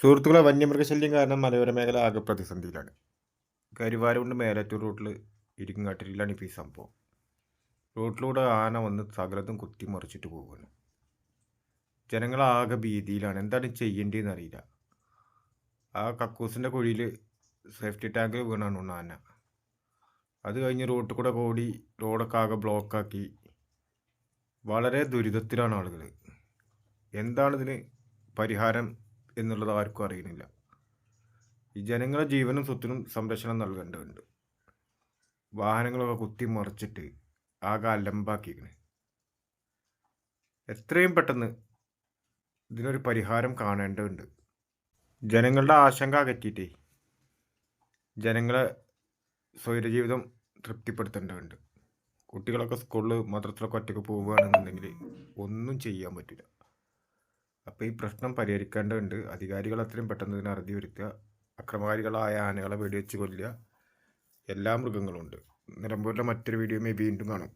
സുഹൃത്തുക്കളെ വന്യമൃഗശല്യം കാരണം മലയോര മേഖല ആകെ പ്രതിസന്ധിയിലാണ്. കരുവാരുകൊണ്ട് മേലാറ്റൂർ റൂട്ടിൽ ഇരിങ്ങാട്ടിലാണ് ഇപ്പോൾ ഈ സംഭവം. റോട്ടിലൂടെ ആന വന്ന് സകലതും കുത്തിമറിച്ചിട്ട് പോവുകയാണ് ജനങ്ങളാകെ ഭീതിയിലാണ്. എന്താണ് ചെയ്യേണ്ടതെന്ന് അറിയില്ല. ആ കക്കൂസിന്റെ കുഴിയിൽ സേഫ്റ്റി ടാങ്കിൽ വീണാണ് ആന. അത് കഴിഞ്ഞ് റോട്ടിൽ കൂടെ ഓടി റോഡൊക്കെ ആകെ ബ്ലോക്കാക്കി വളരെ ദുരിതത്തിലാണ് ആളുകൾ എന്താണിതിന് പരിഹാരം? എന്നുള്ളത് ആർക്കും അറിയുന്നില്ല. ഈ ജനങ്ങളെ ജീവനും സ്വത്തിനും സംരക്ഷണം നൽകേണ്ടതുണ്ട്. വാഹനങ്ങളൊക്കെ കുത്തി മറിച്ചിട്ട് ആകെ അലമ്പാക്കിക്കണ് എത്രയും പെട്ടെന്ന് ഇതിനൊരു പരിഹാരം കാണേണ്ടതുണ്ട്. ജനങ്ങളുടെ ആശങ്ക അകറ്റിയിട്ടേ ജനങ്ങളെ സ്വൈരജീവിതം തൃപ്തിപ്പെടുത്തേണ്ടതുണ്ട്. കുട്ടികളൊക്കെ സ്കൂളിൽ മദ്രസിലൊക്കെ ഒറ്റയ്ക്ക് പോവുകയാണെന്നുണ്ടെങ്കിൽ ഒന്നും ചെയ്യാൻ പറ്റില്ല അപ്പോൾ ഈ പ്രശ്നം പരിഹരിക്കേണ്ടതുണ്ട്. അധികാരികൾ അത്രയും പെട്ടെന്ന് ഇതിനെ അറുതി വരുത്തുക. അക്രമകാരികളായ ആനകളെ വെടിവെച്ച് കൊല്ലുക. എല്ലാ മൃഗങ്ങളും ഉണ്ട് നിലമ്പൂരിലെ മറ്റൊരു വീഡിയോയുമായി വീണ്ടും കാണും.